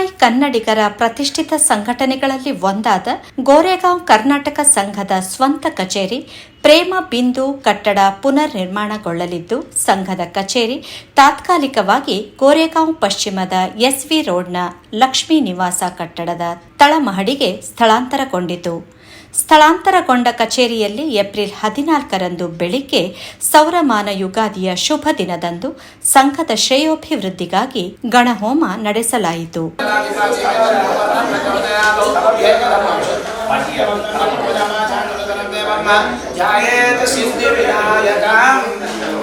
ಮುಂಬೈ ಕನ್ನಡಿಗರ ಪ್ರತಿಷ್ಠಿತ ಸಂಘಟನೆಗಳಲ್ಲಿ ಒಂದಾದ ಗೋರೆಗಾಂವ್ ಕರ್ನಾಟಕ ಸಂಘದ ಸ್ವಂತ ಕಚೇರಿ ಪ್ರೇಮ ಬಿಂದು ಕಟ್ಟಡ ಪುನರ್ ನಿರ್ಮಾಣಗೊಳ್ಳಲಿದ್ದು ಸಂಘದ ಕಚೇರಿ ತಾತ್ಕಾಲಿಕವಾಗಿ ಗೋರೆಗಾಂವ್ ಪಶ್ಚಿಮದ ಎಸ್ವಿ ರೋಡ್ನ ಲಕ್ಷ್ಮೀ ನಿವಾಸ ಕಟ್ಟಡದ ತಳಮಹಡಿಗೆ ಸ್ಥಳಾಂತರಗೊಂಡಿತು. ಸ್ಥಳಾಂತರಗೊಂಡ ಕಚೇರಿಯಲ್ಲಿ ಏಪ್ರಿಲ್ ಹದಿನಾಲ್ಕರಂದು ಬೆಳಿಗ್ಗೆ ಸೌರಮಾನ ಯುಗಾದಿಯ ಶುಭ ದಿನದಂದು ಸಂಘದ ಶ್ರೇಯೋಭಿವೃದ್ಧಿಗಾಗಿ ಗಣಹೋಮ ನಡೆಸಲಾಯಿತು ध्यायेत सिद्धिविनायकम्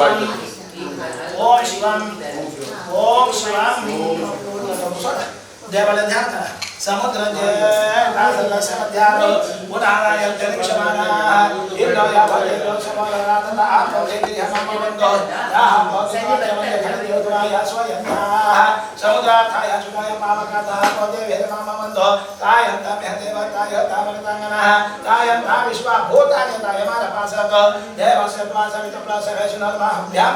ఓం శివం ఓం శివం దేవాలయ ధ్యాన సముద్ర సముద్రాయ సుమాయ మామకామవందో తాయంత మెహదేవ తాయంతామృతాంగన తాయంతా విశ్వభూతాయమాన పాసతో దేవస్య సవిత ప్లాసభ్యాం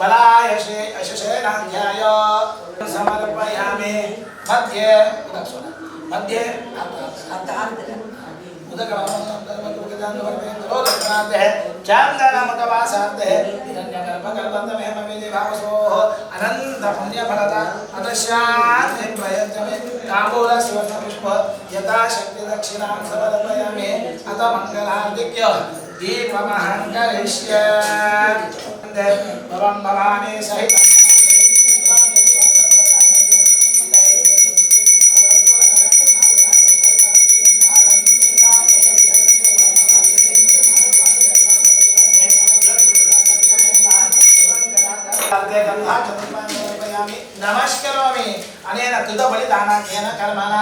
బలాయ శేషేనాధ్యాయ సమర్పయామి. ಖಂಡಿಯೋತರಾಯ ಸ್ವಯಂತ ಸಮುದ್ರಾರ್ಥಾಯ ಸುನಾಯ ಮಾಮಕಾತ ದೇವಿ ಹಮಮಂದೋ ಕಾಯಂತ ಮೇ ದೇವ ಕಾಯ ತಾಮನತಂಗನ ಕಾಯಂತ ವಿಶ್ವ ಭೂತಾನಿ ತಾಯ ಮಾನ ಪಾಸತ ದೇವಸ್ಯ ಪ್ಲಾಸ ವಿತ ಪ್ಲಾಸ ವೈಷ್ಣವ ಮಾಹಭ್ಯಾಂ ಬ್ರಹ್ಮಣ್ಣ ವಿಶಿಂಚಾಮಿ ಬಲಾಯ ಶ್ರೀ ಅಶಶೇನಾಧ್ಯಾಯ ಸಮರ್ಪಯಾಮಿ ಮಧ್ಯೆ ಮಧ್ಯೆ ಚಂದನ ಮತವಾಸಾಂತೆ ಅನಂತ ಪುಣ್ಯ ಫಲದ ಅದಶ್ಯಾತಿ ಪ್ರಯತ್ನಮೆ ತಾಂಬೂಲ ಸುವರ್ಣ నమస్కరోమి అనేన కృతబలి దానాఖ్యేన కర్మణ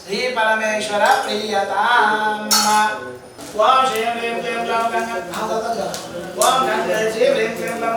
శ్రీ పరమేశ్వర ప్రియత ఓం శ్రీ హ్రీం క్లీం క్లాం ఓం గంగే శ్రీ హ్రీం క్లీం క్లాం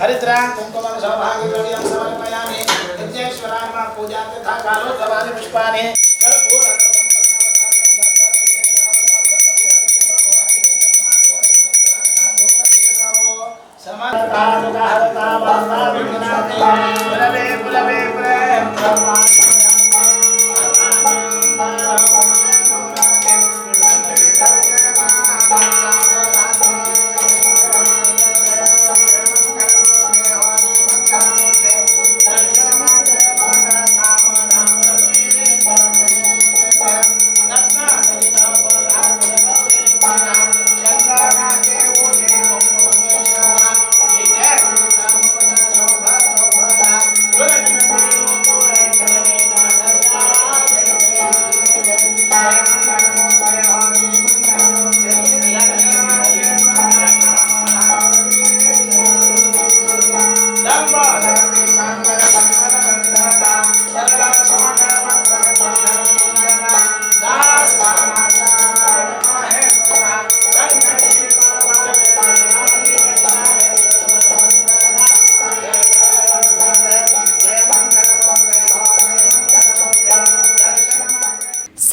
हरिद्रां कुङ्कुमं सौभाग्यद्रव्यं समर्पयामि। यज्ञेश्वराय पूजा तथा कालोद्भवानि पुष्पाणि।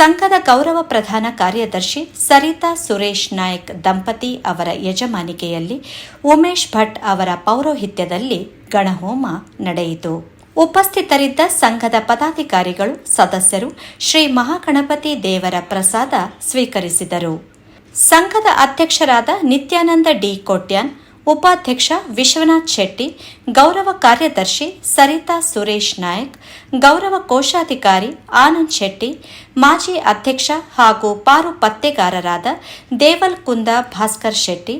ಸಂಘದ ಗೌರವ ಪ್ರಧಾನ ಕಾರ್ಯದರ್ಶಿ ಸರಿತಾ ಸುರೇಶ್ ನಾಯಕ್ ದಂಪತಿ ಅವರ ಯಜಮಾನಿಕೆಯಲ್ಲಿ ಉಮೇಶ್ ಭಟ್ ಅವರ ಪೌರೋಹಿತ್ಯದಲ್ಲಿ ಗಣಹೋಮ ನಡೆಯಿತು. ಉಪಸ್ಥಿತರಿದ್ದ ಸಂಘದ ಪದಾಧಿಕಾರಿಗಳು, ಸದಸ್ಯರು ಶ್ರೀ ಮಹಾಗಣಪತಿ ದೇವರ ಪ್ರಸಾದ ಸ್ವೀಕರಿಸಿದರು. ಸಂಘದ ಅಧ್ಯಕ್ಷರಾದ ನಿತ್ಯಾನಂದ ಡಿ ಕೋಟ್ಯಾನ್ ಉಪಾಧ್ಯಕ್ಷ ವಿಶ್ವನಾಥ್ ಶೆಟ್ಟಿ, ಗೌರವ ಕಾರ್ಯದರ್ಶಿ ಸರಿತಾ ಸುರೇಶ್ ನಾಯಕ್, ಗೌರವ ಕೋಶಾಧಿಕಾರಿ ಆನಂದ್ ಶೆಟ್ಟಿ, ಮಾಜಿ ಅಧ್ಯಕ್ಷ ಹಾಗೂ ಪಾರು ಪತ್ತೆಗಾರರಾದ ದೇವಲ್ ಕುಂದ ಭಾಸ್ಕರ್ ಶೆಟ್ಟಿ,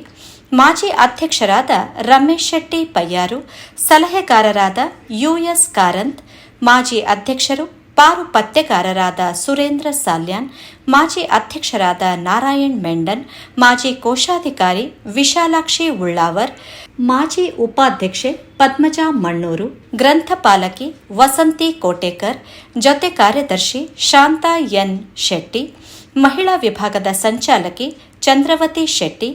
ಮಾಜಿ ಅಧ್ಯಕ್ಷರಾದ ರಮೇಶ್ ಶೆಟ್ಟಿ ಪಯ್ಯಾರು, ಸಲಹೆಗಾರರಾದ ಯುಎಸ್ ಕಾರಂತ್, ಮಾಜಿ ಅಧ್ಯಕ್ಷರು ಪಾರು ಪತ್ತೆಗಾರರಾದ ಸುರೇಂದ್ರ ಸಾಲ್ಯಾನ್ ಮಾಜಿ ಅಧ್ಯಕ್ಷರಾದ ನಾರಾಯಣ್ ಮೆಂಡನ್, ಮಾಜಿ ಕೋಶಾಧಿಕಾರಿ ವಿಶಾಲಾಕ್ಷಿ ಉಳ್ಳಾವರ್, ಮಾಜಿ ಉಪಾಧ್ಯಕ್ಷೆ ಪದ್ಮಜಾ ಮಣ್ಣೂರು, ಗ್ರಂಥಪಾಲಕಿ ವಸಂತಿ ಕೋಟೇಕರ್, ಜೊತೆ ಕಾರ್ಯದರ್ಶಿ ಶಾಂತಾ ಎನ್ ಶೆಟ್ಟಿ, ಮಹಿಳಾ ವಿಭಾಗದ ಸಂಚಾಲಕಿ ಚಂದ್ರವತಿ ಶೆಟ್ಟಿ,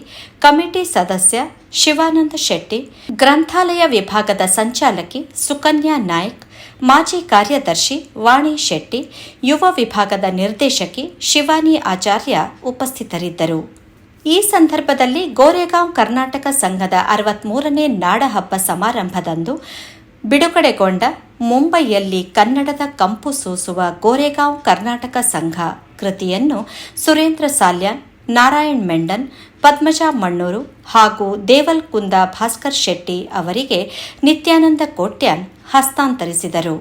ಕಮಿಟಿ ಸದಸ್ಯ ಶಿವಾನಂದ ಶೆಟ್ಟಿ, ಗ್ರಂಥಾಲಯ ವಿಭಾಗದ ಸಂಚಾಲಕಿ ಸುಕನ್ಯಾ ನಾಯ್ಕ್ ಮಾಜಿ ಕಾರ್ಯದರ್ಶಿ ವಾಣಿ ಶೆಟ್ಟಿ, ಯುವ ವಿಭಾಗದ ನಿರ್ದೇಶಕಿ ಶಿವಾನಿ ಆಚಾರ್ಯ ಉಪಸ್ಥಿತರಿದ್ದರು. ಈ ಸಂದರ್ಭದಲ್ಲಿ ಗೋರೆಗಾಂವ್ ಕರ್ನಾಟಕ ಸಂಘದ ಅರವತ್ಮೂರನೇ ನಾಡಹಬ್ಬ ಸಮಾರಂಭದಂದು ಬಿಡುಗಡೆಗೊಂಡ ಮುಂಬೈಯಲ್ಲಿ ಕನ್ನಡದ ಕಂಪು ಸೂಸುವ ಗೋರೆಗಾಂವ್ ಕರ್ನಾಟಕ ಸಂಘ ಕೃತಿಯನ್ನು ಸುರೇಂದ್ರ ಸಾಲ್ಯಾನ್ ನಾರಾಯಣ್ ಮೆಂಡನ್, ಪದ್ಮಜಾ ಮಣ್ಣೂರು ಹಾಗೂ ದೇವಲ್ ಕುಂದ ಭಾಸ್ಕರ್ ಶೆಟ್ಟಿ ಅವರಿಗೆ ನಿತ್ಯಾನಂದ ಕೋಟ್ಯಾನ್ ಹಸ್ತಾಂತರಿಸಿದರು.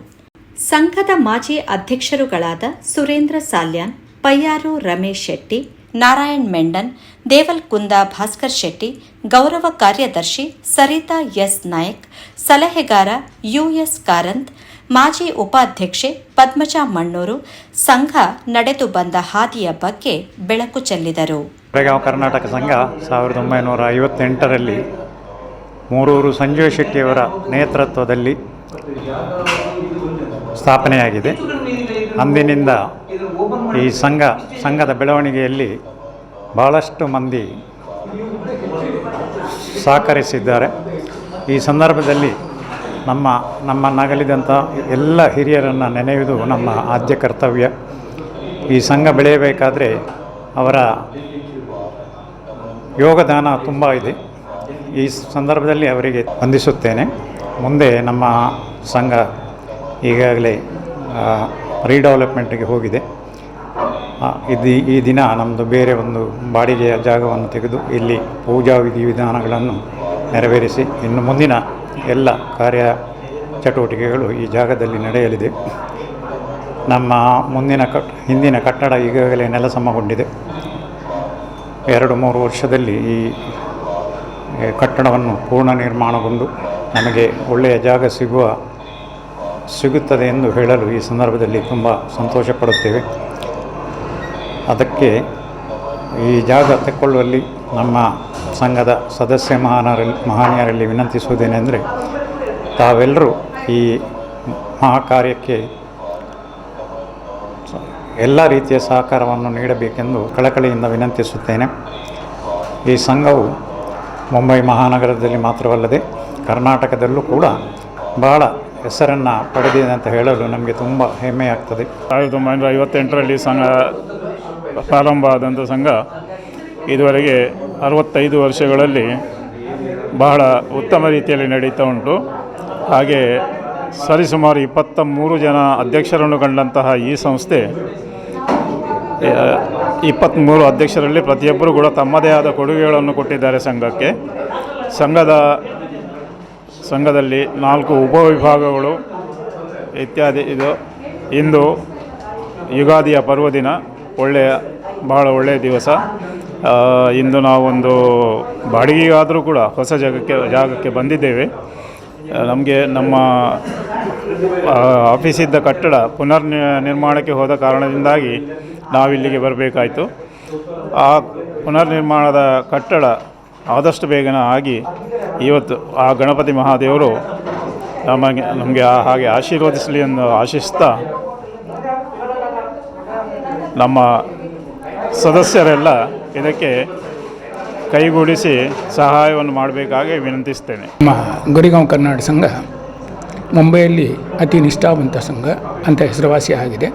ಸಂಘದ ಮಾಜಿ ಅಧ್ಯಕ್ಷರುಗಳಾದ ಸುರೇಂದ್ರ ಸಾಲ್ಯಾನ್, ಪಯ್ಯಾರು ರಮೇಶ್ ಶೆಟ್ಟಿ, ನಾರಾಯಣ್ ಮೆಂಡನ್ ದೇವಲ್ ಕುಂದ ಭಾಸ್ಕರ್ ಶೆಟ್ಟಿ, ಗೌರವ ಕಾರ್ಯದರ್ಶಿ ಸರಿತಾ ಎಸ್ ನಾಯಕ್, ಸಲಹೆಗಾರ ಯುಎಸ್ ಕಾರಂತ್, ಮಾಜಿ ಉಪಾಧ್ಯಕ್ಷೆ ಪದ್ಮಜಾ ಮಣ್ಣೂರು, ಸಂಘ ನಡೆದು ಬಂದ ಹಾದಿಯ ಬಗ್ಗೆ ಬೆಳಕು ಚೆಲ್ಲಿದರು. ಬೆಳಗಾವಿ ಕರ್ನಾಟಕ ಸಂಘ ಸಾವಿರದ ಒಂಬೈನೂರ ಐವತ್ತೆಂಟರಲ್ಲಿ ಮೂರೂರು ಸಂಜಯ್ ಶೆಟ್ಟಿಯವರ ನೇತೃತ್ವದಲ್ಲಿ ಸ್ಥಾಪನೆಯಾಗಿದೆ. ಅಂದಿನಿಂದ ಈ ಸಂಘ, ಸಂಘದ ಬೆಳವಣಿಗೆಯಲ್ಲಿ ಭಾಳಷ್ಟು ಮಂದಿ ಸಹಕರಿಸಿದ್ದಾರೆ. ಈ ಸಂದರ್ಭದಲ್ಲಿ ನಮ್ಮ ನಮ್ಮನ್ನಾಗಲಿದಂಥ ಎಲ್ಲ ಹಿರಿಯರನ್ನು ನೆನೆಯುವುದು ನಮ್ಮ ಆದ್ಯ ಕರ್ತವ್ಯ. ಈ ಸಂಘ ಬೆಳೆಯಬೇಕಾದರೆ ಅವರ ಯೋಗದಾನ ತುಂಬ ಇದೆ. ಈ ಸಂದರ್ಭದಲ್ಲಿ ಅವರಿಗೆ ವಂದಿಸುತ್ತೇನೆ. ಮುಂದೆ ನಮ್ಮ ಸಂಘ ಈಗಾಗಲೇ ರೀಡೆವಲಪ್ಮೆಂಟ್ಗೆ ಹೋಗಿದೆ. ಇದು ಈ ದಿನ ನಮ್ಮದು ಬೇರೆ ಒಂದು ಬಾಡಿಗೆಯ ಜಾಗವನ್ನು ತೆಗೆದು ಇಲ್ಲಿ ಪೂಜಾ ವಿಧಿವಿಧಾನಗಳನ್ನು ನೆರವೇರಿಸಿ, ಇನ್ನು ಮುಂದಿನ ಎಲ್ಲ ಕಾರ್ಯ ಚಟುವಟಿಕೆಗಳು ಈ ಜಾಗದಲ್ಲಿ ನಡೆಯಲಿದೆ. ನಮ್ಮ ಮುಂದಿನ ಕಟ್ ಹಿಂದಿನ ಕಟ್ಟಡ ಈಗಾಗಲೇ ನೆಲಸಮಗೊಂಡಿದೆ. ಎರಡು ಮೂರು ವರ್ಷದಲ್ಲಿ ಈ ಕಟ್ಟಡವನ್ನು ಪೂರ್ಣ ನಿರ್ಮಾಣಗೊಂಡು ನಮಗೆ ಒಳ್ಳೆಯ ಜಾಗ ಸಿಗುವ, ಸಿಗುತ್ತದೆ ಎಂದು ಹೇಳಲು ಈ ಸಂದರ್ಭದಲ್ಲಿ ತುಂಬ ಸಂತೋಷ ಪಡುತ್ತೇವೆ ಅದಕ್ಕೆ ಈ ಜಾಗ ತೆಕ್ಕೊಳ್ಳುವಲ್ಲಿ ನಮ್ಮ ಸಂಘದ ಸದಸ್ಯ ಮಹಾನರಲ್ಲಿ ಮಹನೀಯರಲ್ಲಿ ವಿನಂತಿಸುವುದೇನೆಂದರೆ ತಾವೆಲ್ಲರೂ ಈ ಮಹಾಕಾರ್ಯಕ್ಕೆ ಎಲ್ಲ ರೀತಿಯ ಸಹಕಾರವನ್ನು ನೀಡಬೇಕೆಂದು ಕಳಕಳಿಯಿಂದ ವಿನಂತಿಸುತ್ತೇನೆ. ಈ ಸಂಘವು ಮುಂಬೈ ಮಹಾನಗರದಲ್ಲಿ ಮಾತ್ರವಲ್ಲದೆ ಕರ್ನಾಟಕದಲ್ಲೂ ಕೂಡ ಬಹಳ ಹೆಸರನ್ನು ಪಡೆದಿದೆ ಅಂತ ಹೇಳಲು ನಮಗೆ ತುಂಬ ಹೆಮ್ಮೆಯಾಗ್ತದೆ ಸಾವಿರದ ಒಂಬೈನೂರ ಐವತ್ತೆಂಟರಲ್ಲಿ ಸಂಘ ಪ್ರಾರಂಭ ಆದಂಥ ಸಂಘ ಇದುವರೆಗೆ ಅರವತ್ತೈದು ವರ್ಷಗಳಲ್ಲಿ ಬಹಳ ಉತ್ತಮ ರೀತಿಯಲ್ಲಿ ನಡೀತಾ ಉಂಟು. ಹಾಗೆ ಸರಿಸುಮಾರು ಇಪ್ಪತ್ತ ಮೂರು ಜನ ಅಧ್ಯಕ್ಷರನ್ನು ಕಂಡಂತಹ ಈ ಸಂಸ್ಥೆ ಇಪ್ಪತ್ತ್ಮೂರು ಅಧ್ಯಕ್ಷರಲ್ಲಿ ಪ್ರತಿಯೊಬ್ಬರು ಕೂಡ ತಮ್ಮದೇ ಆದ ಕೊಡುಗೆಗಳನ್ನು ಕೊಟ್ಟಿದ್ದಾರೆ ಸಂಘಕ್ಕೆ. ಸಂಘದ ಸಂಘದಲ್ಲಿ ನಾಲ್ಕು ಉಪವಿಭಾಗಗಳು ಇತ್ಯಾದಿ ಇದು. ಇಂದು ಯುಗಾದಿಯ ಪರ್ವದಿನ. ಒಳ್ಳೆಯ, ಬಹಳ ಒಳ್ಳೆಯ ದಿವಸ. ಇಂದು ನಾವೊಂದು ಬಾಡಿಗೆಗಾದರೂ ಕೂಡ ಹೊಸ ಜಾಗಕ್ಕೆ ಜಾಗಕ್ಕೆ ಬಂದಿದ್ದೇವೆ. ನಮಗೆ ನಮ್ಮ ಆಫೀಸಿದ್ದ ಕಟ್ಟಡ ಪುನರ್ ನಿರ್ಮಾಣಕ್ಕೆ ಹೋದ ಕಾರಣದಿಂದಾಗಿ ನಾವಿಲ್ಲಿಗೆ ಬರಬೇಕಾಯಿತು. ಆ ಪುನರ್ ನಿರ್ಮಾಣದ ಕಟ್ಟಡ ಆದಷ್ಟು ಬೇಗನೆ ಆಗಿ ಇವತ್ತು ಆ ಗಣಪತಿ ಮಹಾದೇವರು ನಮಗೆ ನಮಗೆ ಹಾಗೆ ಆಶೀರ್ವದಿಸಲಿ ಎಂದು ಆಶಿಸ್ತಾ ನಮ್ಮ ಸದಸ್ಯರೆಲ್ಲ ಇದಕ್ಕೆ ಕೈಗೂಡಿಸಿ ಸಹಾಯವನ್ನು ಮಾಡಬೇಕಾಗಿ ವಿನಂತಿಸ್ತೇನೆ. ನಮ್ಮ ಗುರಿಗಾಂವ್ ಕರ್ನಾಟಕ ಸಂಘ ಮುಂಬೈಯಲ್ಲಿ ಅತಿ ನಿಷ್ಠಾವಂತ ಸಂಘ ಅಂತ ಹೆಸರುವಾಸಿ ಆಗಿದೆ.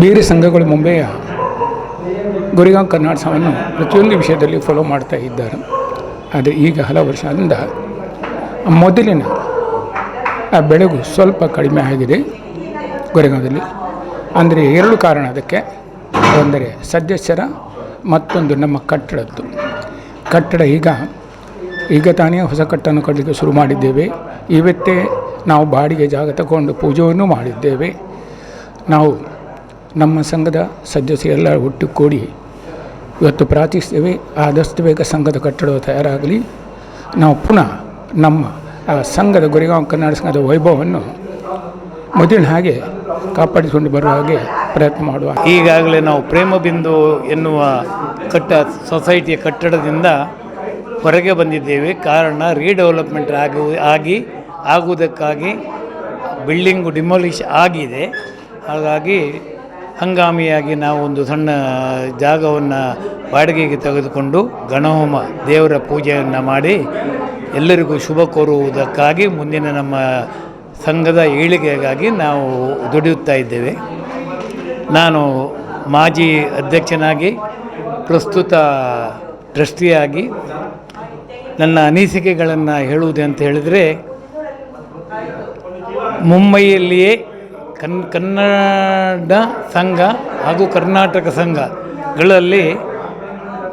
ಬೇರೆ ಸಂಘಗಳು ಮುಂಬೈಯ ಗುರಿಗಾಂವ್ ಕರ್ನಾಟಕವನ್ನು ಪ್ರತಿಯೊಂದು ವಿಷಯದಲ್ಲಿ ಫಾಲೋ ಮಾಡ್ತಾ ಇದ್ದಾರೆ. ಆದರೆ ಈಗ ಹಲವು ವರ್ಷದಿಂದ ಮೊದಲಿನ ಆ ಬೆಳಗು ಸ್ವಲ್ಪ ಕಡಿಮೆ ಆಗಿದೆ ಗೊರೆಗಾಂವದಲ್ಲಿ. ಅಂದರೆ ಎರಡು ಕಾರಣ ಅದಕ್ಕೆ. ಅಂದರೆ ಸದಸ್ಯರ ಮತ್ತೊಂದು ನಮ್ಮ ಕಟ್ಟಡದ್ದು. ಕಟ್ಟಡ ಈಗ ಈಗ ತಾನೇ ಹೊಸ ಕಟ್ಟನ್ನು ಕಟ್ಟಲಿಕ್ಕೆ ಶುರು ಮಾಡಿದ್ದೇವೆ. ಇವತ್ತೇ ನಾವು ಬಾಡಿಗೆ ಜಾಗ ತಗೊಂಡು ಪೂಜೆಯನ್ನು ಮಾಡಿದ್ದೇವೆ. ನಾವು ನಮ್ಮ ಸಂಘದ ಸದಸ್ಯರೆಲ್ಲ ಒಟ್ಟು ಕೂಡಿ ಇವತ್ತು ಪ್ರಾರ್ಥಿಸ್ತೇವೆ ಆದಷ್ಟು ಬೇಗ ಸಂಘದ ಕಟ್ಟಡ ತಯಾರಾಗಲಿ. ನಾವು ಪುನಃ ನಮ್ಮ ಸಂಘದ ಗುರಿಗಾಂವ್ ಕನ್ನಡ ಸಂಘದ ವೈಭವವನ್ನು ಮೊದಲಿನ ಹಾಗೆ ಕಾಪಾಡಿಕೊಂಡು ಬರುವ ಹಾಗೆ ಪ್ರಯತ್ನ ಮಾಡುವ ಈಗಾಗಲೇ ನಾವು ಪ್ರೇಮ ಬಿಂದು ಎನ್ನುವ ಕಟ್ಟ, ಸೊಸೈಟಿಯ ಕಟ್ಟಡದಿಂದ ಹೊರಗೆ ಬಂದಿದ್ದೇವೆ. ಕಾರಣ ರೀಡೆವಲಪ್ಮೆಂಟ್ ಆಗು, ಆಗಿ, ಆಗುವುದಕ್ಕಾಗಿ ಬಿಲ್ಡಿಂಗು ಡಿಮಾಲಿಷ್ ಆಗಿದೆ. ಹಾಗಾಗಿ ಹಂಗಾಮಿಯಾಗಿ ನಾವು ಒಂದು ಸಣ್ಣ ಜಾಗವನ್ನು ಬಾಡಿಗೆಗೆ ತೆಗೆದುಕೊಂಡು ಗಣಹೋಮ ದೇವರ ಪೂಜೆಯನ್ನು ಮಾಡಿ ಎಲ್ಲರಿಗೂ ಶುಭ ಕೋರುವುದಕ್ಕಾಗಿ ಮುಂದಿನ ನಮ್ಮ ಸಂಘದ ಏಳಿಗೆಗಾಗಿ ನಾವು ದುಡಿಯುತ್ತಾ ಇದ್ದೇವೆ. ನಾನು ಮಾಜಿ ಅಧ್ಯಕ್ಷನಾಗಿ, ಪ್ರಸ್ತುತ ಟ್ರಸ್ಟಿಯಾಗಿ ನನ್ನ ಅನಿಸಿಕೆಗಳನ್ನು ಹೇಳುವುದು ಅಂತ ಹೇಳಿದರೆ, ಮುಂಬೈಯಲ್ಲಿಯೇ ಕನ್ ಕನ್ನಡ ಸಂಘ ಹಾಗೂ ಕರ್ನಾಟಕ ಸಂಘಗಳಲ್ಲಿ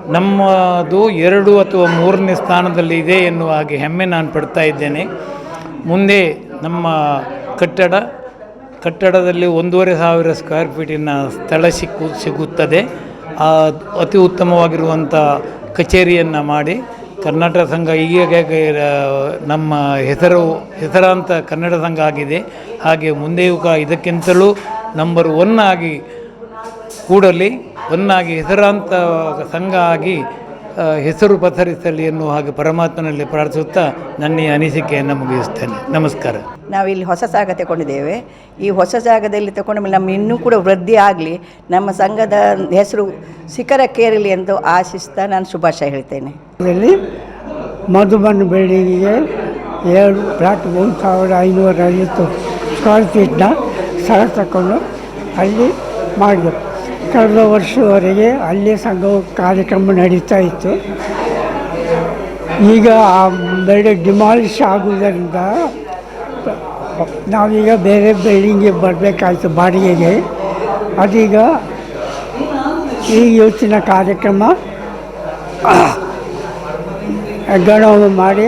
ನಮ್ಮದು ಎರಡು ಅಥವಾ ಮೂರನೇ ಸ್ಥಾನದಲ್ಲಿ ಇದೆ ಎನ್ನುವ ಹಾಗೆ ಹೆಮ್ಮೆ ನಾನು ಪಡ್ತಾ ಇದ್ದೇನೆ. ಮುಂದೆ ನಮ್ಮ ಕಟ್ಟಡ, ಕಟ್ಟಡದಲ್ಲಿ ಒಂದೂವರೆ ಸಾವಿರ ಸ್ಕ್ವೇರ್ ಫೀಟಿನ ಸ್ಥಳ ಸಿಕ್ಕು, ಸಿಗುತ್ತದೆ. ಅತಿ ಉತ್ತಮವಾಗಿರುವಂಥ ಕಚೇರಿಯನ್ನು ಮಾಡಿ ಕರ್ನಾಟಕ ಸಂಘ ಈಗ ನಮ್ಮ ಹೆಸರು, ಹೆಸರಾಂತ ಕನ್ನಡ ಸಂಘ ಆಗಿದೆ. ಹಾಗೆ ಮುಂದೆಯೂ ಇದಕ್ಕಿಂತಲೂ ನಂಬರ್ ಒನ್ ಆಗಿ ಕೂಡಲಿ ಒನ್ನಾಗಿ ಹೆಸರಾಂತ ಸಂಘ ಆಗಿ ಹೆಸರು ಪಸರಿಸಲಿ ಎನ್ನುವ ಹಾಗೆ ಪರಮಾತ್ಮನಲ್ಲಿ ಪ್ರಾರ್ಥಿಸುತ್ತಾ ನನ್ನ ಈ ಅನಿಸಿಕೆಯನ್ನು ಮುಗಿಸ್ತೇನೆ ನಮಸ್ಕಾರ. ನಾವಿಲ್ಲಿ ಹೊಸ ಜಾಗ ತಗೊಂಡಿದ್ದೇವೆ. ಈ ಹೊಸ ಜಾಗದಲ್ಲಿ ತಗೊಂಡ ಮೇಲೆ ನಮ್ಮ ಇನ್ನೂ ಕೂಡ ವೃದ್ಧಿ ಆಗಲಿ ನಮ್ಮ ಸಂಘದ ಹೆಸರು ಶಿಖರಕ್ಕೇರಲಿ ಎಂದು ಆಶಿಸ್ತಾ ನಾನು ಶುಭಾಶಯ ಹೇಳ್ತೇನೆ. ಮಧುಬನ್ ಬಿಲ್ಡಿಂಗಿಗೆ ಎರಡು ಫ್ಲಾಟ್ ಒಂದು ಸಾವಿರದ ಐನೂರ ಐವತ್ತು ಸ್ಕ್ವೇರ್ ಫೀಟ್ನ ಸ್ಥಳ ತಗೊಂಡು ಅಲ್ಲಿ ಮಾಡಿದೆವು ಕಳೆದ ವರ್ಷದವರೆಗೆ ಅಲ್ಲಿ ಸಂಘವು ಕಾರ್ಯಕ್ರಮ ನಡೀತಾ ಇತ್ತು. ಈಗ ಆ ಬಿಲ್ಡಿಂಗ್ ಡಿಮಾಲಿಷ್ ಆಗುವುದರಿಂದ ನಾವೀಗ ಬೇರೆ ಬಿಲ್ಡಿಂಗಿಗೆ ಬರಬೇಕಾಯ್ತು ಬಾಡಿಗೆಗೆ. ಅದೀಗ ಈ ಇವತ್ತಿನ ಕಾರ್ಯಕ್ರಮ ಗಣವನ್ನು ಮಾಡಿ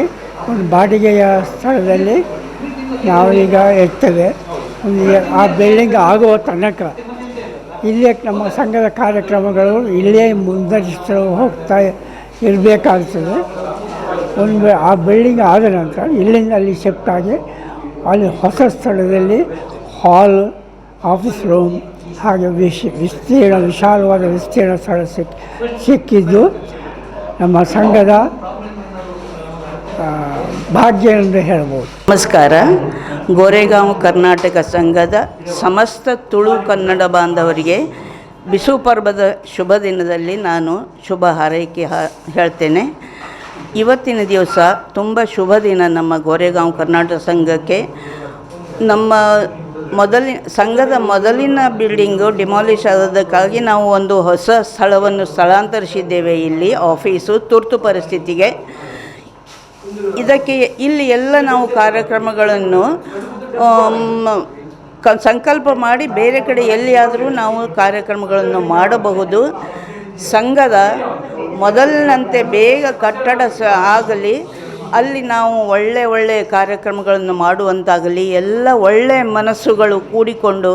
ಒಂದು ಬಾಡಿಗೆಯ ಸ್ಥಳದಲ್ಲಿ ನಾವೀಗ ಇರ್ತೇವೆ ಆ ಬಿಲ್ಡಿಂಗ್ ಆಗುವ ತನಕ ಇಲ್ಲೇ ನಮ್ಮ ಸಂಘದ ಕಾರ್ಯಕ್ರಮಗಳು ಇಲ್ಲೇ ಮುಂದುವರಿಸ್ತಾ ಹೋಗ್ತಾ ಇರಬೇಕಾಗ್ತದೆ. ಒಂದು ಆ ಬಿಲ್ಡಿಂಗ್ ಆದ ನಂತರ ಇಲ್ಲಿಂದ ಅಲ್ಲಿ ಶಿಫ್ಟ್ ಆಗಿ ಅಲ್ಲಿ ಹೊಸ ಸ್ಥಳದಲ್ಲಿ ಹಾಲ್ ಆಫೀಸ್ ರೂಮ್ ಹಾಗೆ ವಿಶ್, ವಿಸ್ತೀರ್ಣ, ವಿಶಾಲವಾದ ವಿಸ್ತೀರ್ಣ ಸ್ಥಳ ಸಿಕ್, ಸಿಕ್ಕಿದ್ದು ನಮ್ಮ ಸಂಘದ ಭಾಗ್ಯ ಎಂದು ಹೇಳ್ಬೋದು. ನಮಸ್ಕಾರ. ಗೋರೆಗಾಂವ್ ಕರ್ನಾಟಕ ಸಂಘದ ಸಮಸ್ತ ತುಳು ಕನ್ನಡ ಬಾಂಧವರಿಗೆ ಬಿಸು ಪರ್ವದ ಶುಭ ದಿನದಲ್ಲಿ ನಾನು ಶುಭ ಹಾರೈಕೆ ಹೇಳ್ತೇನೆ. ಇವತ್ತಿನ ದಿವಸ ತುಂಬ ಶುಭ ದಿನ ನಮ್ಮ ಗೋರೆಗಾಂವ್ ಕರ್ನಾಟಕ ಸಂಘಕ್ಕೆ. ನಮ್ಮ ಮೊದಲಿನ ಸಂಘದ ಮೊದಲಿನ ಬಿಲ್ಡಿಂಗು ಡಿಮಾಲಿಷ್ ಆದದಕ್ಕಾಗಿ ನಾವು ಒಂದು ಹೊಸ ಸ್ಥಳವನ್ನು ಸ್ಥಳಾಂತರಿಸಿದ್ದೇವೆ. ಇಲ್ಲಿ ಆಫೀಸು ತುರ್ತು ಪರಿಸ್ಥಿತಿಗೆ. ಇದಕ್ಕೆ ಇಲ್ಲಿ ಎಲ್ಲ ನಾವು ಕಾರ್ಯಕ್ರಮಗಳನ್ನು ಕ, ಸಂಕಲ್ಪ ಮಾಡಿ ಬೇರೆ ಕಡೆ ಎಲ್ಲಿಯಾದರೂ ನಾವು ಕಾರ್ಯಕ್ರಮಗಳನ್ನು ಮಾಡಬಹುದು. ಸಂಘದ ಮೊದಲಿನಂತೆ ಬೇಗ ಕಟ್ಟಡ ಸ, ಆಗಲಿ, ಅಲ್ಲಿ ನಾವು ಒಳ್ಳೆ ಒಳ್ಳೆಯ ಕಾರ್ಯಕ್ರಮಗಳನ್ನು ಮಾಡುವಂತಾಗಲಿ, ಎಲ್ಲ ಒಳ್ಳೆಯ ಮನಸ್ಸುಗಳು ಕೂಡಿಕೊಂಡು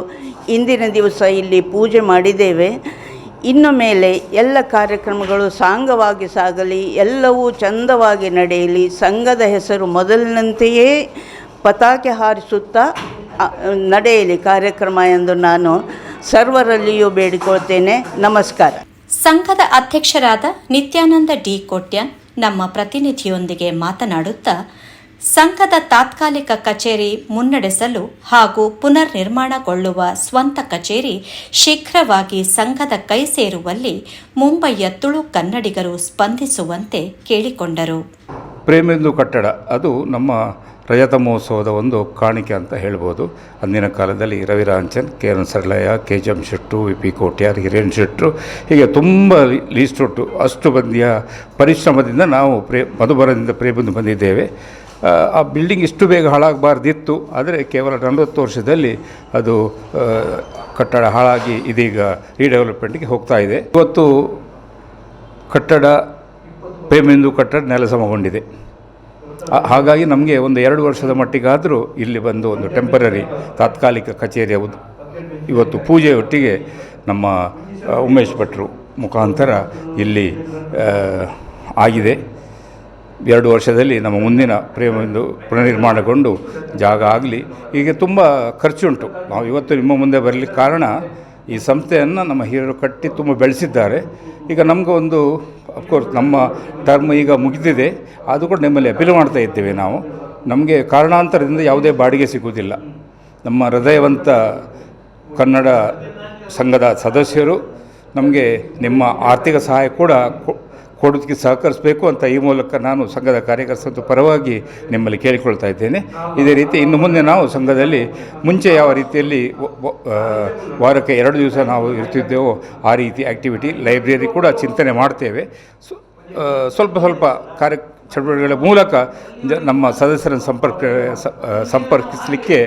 ಇಂದಿನ ದಿವಸ ಇಲ್ಲಿ ಪೂಜೆ ಮಾಡಿದ್ದೇವೆ. ಇನ್ನು ಮೇಲೆ ಎಲ್ಲ ಕಾರ್ಯಕ್ರಮಗಳು ಸಾಂಗವಾಗಿ ಸಾಗಲಿ, ಎಲ್ಲವೂ ಚಂದವಾಗಿ ನಡೆಯಲಿ, ಸಂಘದ ಹೆಸರು ಮೊದಲಿನಂತೆಯೇ ಪತಾಕೆ ಹಾರಿಸುತ್ತಾ ನಡೆಯಲಿ ಕಾರ್ಯಕ್ರಮ ಎಂದು ನಾನು ಸರ್ವರಲ್ಲಿಯೂ ಬೇಡಿಕೊಳ್ತೇನೆ ನಮಸ್ಕಾರ. ಸಂಘದ ಅಧ್ಯಕ್ಷರಾದ ನಿತ್ಯಾನಂದ ಡಿ ಕೋಟ್ಯಾನ್ ನಮ್ಮ ಪ್ರತಿನಿಧಿಯೊಂದಿಗೆ ಮಾತನಾಡುತ್ತಾ ಸಂಘದ ತಾತ್ಕಾಲಿಕ ಕಚೇರಿ ಮುನ್ನಡೆಸಲು ಹಾಗೂ ಪುನರ್ ನಿರ್ಮಾಣಗೊಳ್ಳುವ ಸ್ವಂತ ಕಚೇರಿ ಶೀಘ್ರವಾಗಿ ಸಂಘದ ಕೈ ಸೇರುವಲ್ಲಿ ಮುಂಬಯ ತುಳು ಕನ್ನಡಿಗರು ಸ್ಪಂದಿಸುವಂತೆ ಕೇಳಿಕೊಂಡರು. ಪ್ರೇಮೆಂದು ಕಟ್ಟಡ, ಅದು ನಮ್ಮ ರಜತ ಮಹೋತ್ಸವದ ಒಂದು ಕಾಣಿಕೆ ಅಂತ ಹೇಳ್ಬೋದು. ಅಂದಿನ ಕಾಲದಲ್ಲಿ ರವಿರಾಂಚನ್ K N Saralayya K G M ಶೆಟ್ಟು V P Kotyar, ಹಿರೇನ್ ಶೆಟ್ಟರು ಹೀಗೆ ತುಂಬ ಲೀಸ್ಟ್ ಒಟ್ಟು ಅಷ್ಟು ಬಂದಿಯ ಪರಿಶ್ರಮದಿಂದ ನಾವು ಪ್ರೇ, ಮಧುಬರದಿಂದ ಪ್ರೇಮದಿಂದ ಬಂದಿದ್ದೇವೆ. ಆ, ಬಿಲ್ಡಿಂಗ್ ಇಷ್ಟು ಬೇಗ ಹಾಳಾಗಬಾರ್ದಿತ್ತು ಆದರೆ ಕೇವಲ ನಲವತ್ತು ವರ್ಷದಲ್ಲಿ ಅದು ಕಟ್ಟಡ ಹಾಳಾಗಿ ಇದೀಗ ರೀಡೆವಲಪ್ಮೆಂಟ್ಗೆ ಹೋಗ್ತಾ ಇದೆ. ಇವತ್ತು ಕಟ್ಟಡ ಪೇಮೆಂದು ಕಟ್ಟಡ ನೆಲಸಮಗೊಂಡಿದೆ ಹಾಗಾಗಿ ನಮಗೆ ಒಂದು ಎರಡು ವರ್ಷದ ಮಟ್ಟಿಗಾದರೂ ಇಲ್ಲಿ ಬಂದು ಒಂದು ಟೆಂಪರರಿ ತಾತ್ಕಾಲಿಕ ಕಚೇರಿಯ ಇವತ್ತು ಪೂಜೆಯೊಟ್ಟಿಗೆ ನಮ್ಮ ಉಮೇಶ್ ಭಟ್ರು ಮುಖಾಂತರ ಇಲ್ಲಿ ಆಗಿದೆ. ಎರಡು ವರ್ಷದಲ್ಲಿ ನಮ್ಮ ಮುಂದಿನ ಪ್ರೇಮವೆಂದು ಪುನರ್ನಿರ್ಮಾಣಗೊಂಡು ಜಾಗ ಆಗಲಿ. ಹೀಗೆ ತುಂಬ ಖರ್ಚುಂಟು. ನಾವು ಇವತ್ತು ನಿಮ್ಮ ಮುಂದೆ ಬರಲಿಕ್ಕೆ ಕಾರಣ ಈ ಸಂಸ್ಥೆಯನ್ನು ನಮ್ಮ ಹಿರಿಯರು ಕಟ್ಟಿ ತುಂಬ ಬೆಳೆಸಿದ್ದಾರೆ. ಈಗ ನಮಗೆ ಒಂದು ಅಫ್ಕೋರ್ಸ್ ನಮ್ಮ ಟರ್ಮ್ ಈಗ ಮುಗಿದಿದೆ. ಅದು ಕೂಡ ನಿಮ್ಮಲ್ಲಿ ಅಪೀಲ್ ಮಾಡ್ತಾ ಇದ್ದೇವೆ ನಾವು. ನಮಗೆ ಕಾರಣಾಂತರದಿಂದ ಯಾವುದೇ ಬಾಡಿಗೆ ಸಿಗುವುದಿಲ್ಲ. ನಮ್ಮ ಹೃದಯವಂತ ಕನ್ನಡ ಸಂಘದ ಸದಸ್ಯರು ನಮಗೆ ನಿಮ್ಮ ಆರ್ಥಿಕ ಸಹಾಯ ಕೂಡ ಕೊಡೋದಕ್ಕೆ ಸಹಕರಿಸಬೇಕು ಅಂತ ಈ ಮೂಲಕ ನಾನು ಸಂಘದ ಕಾರ್ಯಕರ್ತರ ಪರವಾಗಿ ನಿಮ್ಮಲ್ಲಿ ಕೇಳಿಕೊಳ್ತಾ ಇದ್ದೇನೆ. ಇದೇ ರೀತಿ ಇನ್ನು ಮುಂದೆ ನಾವು ಸಂಘದಲ್ಲಿ ಮುಂಚೆ ಯಾವ ರೀತಿಯಲ್ಲಿ ವಾರಕ್ಕೆ ಎರಡು ದಿವಸ ನಾವು ಇರ್ತಿದ್ದೇವೋ ಆ ರೀತಿ ಆ್ಯಕ್ಟಿವಿಟಿ ಲೈಬ್ರರಿ ಕೂಡ ಚಿಂತನೆ ಮಾಡ್ತೇವೆ. ಸ್ವಲ್ಪ ಸ್ವಲ್ಪ ಕಾರ್ಯ ಚಟುವಟಿಕೆಗಳ ಮೂಲಕ ನಮ್ಮ ಸದಸ್ಯರನ್ನು ಸಂಪರ್ಕ ಸಂಪರ್ಕಿಸಲಿಕ್ಕೆ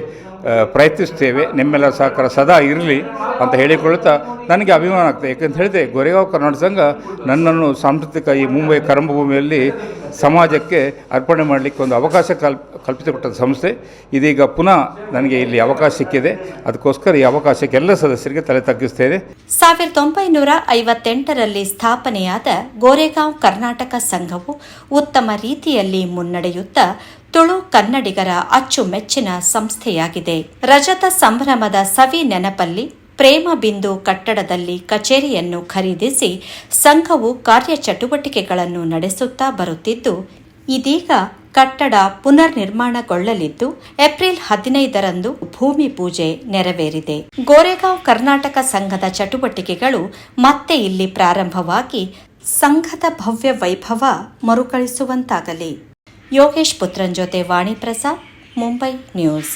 ಪ್ರಯತ್ನಿಸ್ತೇವೆ ನಿಮ್ಮೆಲ್ಲ ಸಹಕಾರ ಸದಾ ಇರಲಿ ಅಂತ ಹೇಳಿಕೊಳ್ಳುತ್ತಾ ನನಗೆ ಅಭಿಮಾನ ಆಗ್ತದೆ. ಯಾಕಂತ ಹೇಳಿದೆ ಗೊರೆಗಾಂವ್ ಕರ್ನಾಟಕ ಸಂಘ ನನ್ನನ್ನು ಸಾಂಸ್ಕೃತಿಕ ಈ ಮುಂಬೈ ಕರಂಭೂಮಿಯಲ್ಲಿ ಸಮಾಜಕ್ಕೆ ಅರ್ಪಣೆ ಮಾಡಲಿಕ್ಕೆ ಒಂದು ಅವಕಾಶ ಕಲ್ಪ್ ಕಲ್ಪಿಸಿಕೊಟ್ಟ ಸಂಸ್ಥೆ. ಇದೀಗ ಪುನಃ ನನಗೆ ಇಲ್ಲಿ ಅವಕಾಶ ಸಿಕ್ಕಿದೆ. ಅದಕ್ಕೋಸ್ಕರ ಈ ಅವಕಾಶಕ್ಕೆ ಎಲ್ಲ ಸದಸ್ಯರಿಗೆ ತಲೆ ತಗ್ಗಿಸ್ತೇನೆ ಸಾವಿರದ ಒಂಬೈನೂರ ಐವತ್ತೆಂಟರಲ್ಲಿ ಸ್ಥಾಪನೆಯಾದ ಗೋರೆಗಾಂವ್ ಕರ್ನಾಟಕ ಸಂಘವು ಉತ್ತಮ ರೀತಿಯಲ್ಲಿ ಮುನ್ನಡೆಯುತ್ತಾ ತುಳು ಕನ್ನಡಿಗರ ಅಚ್ಚುಮೆಚ್ಚಿನ ಸಂಸ್ಥೆಯಾಗಿದೆ. ರಜತ ಸಂಭ್ರಮದ ಸವಿ ನೆನಪಲ್ಲಿ ಪ್ರೇಮ ಬಿಂದು ಕಟ್ಟಡದಲ್ಲಿ ಕಚೇರಿಯನ್ನು ಖರೀದಿಸಿ ಸಂಘವು ಕಾರ್ಯಚಟುವಟಿಕೆಗಳನ್ನು ನಡೆಸುತ್ತಾ ಬರುತ್ತಿದ್ದು, ಇದೀಗ ಕಟ್ಟಡ ಪುನರ್ ನಿರ್ಮಾಣಗೊಳ್ಳಲಿದ್ದು ಏಪ್ರಿಲ್ ಹದಿನೈದರಂದು ಭೂಮಿ ಪೂಜೆ ನೆರವೇರಿದೆ. ಗೋರೆಗಾಂವ್ ಕರ್ನಾಟಕ ಸಂಘದ ಚಟುವಟಿಕೆಗಳು ಮತ್ತೆ ಇಲ್ಲಿ ಪ್ರಾರಂಭವಾಗಿ ಸಂಘದ ಭವ್ಯ ವೈಭವ ಮರುಕಳಿಸುವಂತಾಗಲಿ. ಯೋಗೇಶ್ ಪುತ್ರನ್ ಜೊತೆ ವಾಣಿ ಪ್ರಸಾದ್ ಮುಂಬೈ ನ್ಯೂಸ್.